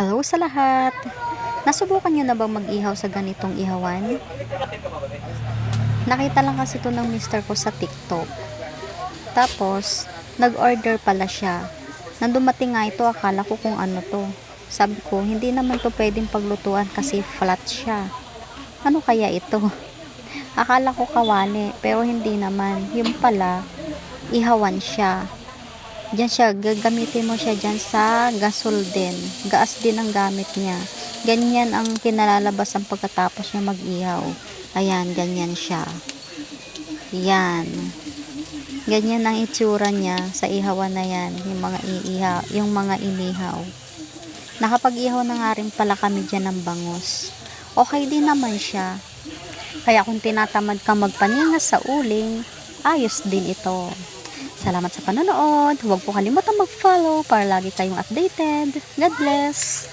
Hello sa lahat! Nasubukan nyo na bang mag-ihaw sa ganitong ihawan? Nakita lang kasi to ng mister ko sa TikTok. Tapos, nag-order pala siya. Nang dumating nga ito, akala ko kung ano to. Sabi ko, hindi naman to pwedeng paglutuan kasi flat siya. Ano kaya ito? Akala ko kawali, pero hindi naman. Yung pala, ihawan siya. Diyan siya, gagamitin mo siya dyan sa gasol din. Gaas din ang gamit niya. Ganyan ang kinalalabas ang pagkatapos niya mag-ihaw. Ayan, ganyan siya. Yan. Ganyan ang itsura niya sa ihawan na yan. Yung mga iihaw, yung mga inihaw. Nakapag-ihaw na nga rin pala kami dyan ng bangus. Okay din naman siya. Kaya kung tinatamad kang magpaningas sa uling, ayos din ito. Salamat sa panonood. Huwag po kalimutang mag-follow para lagi kayong updated. God bless!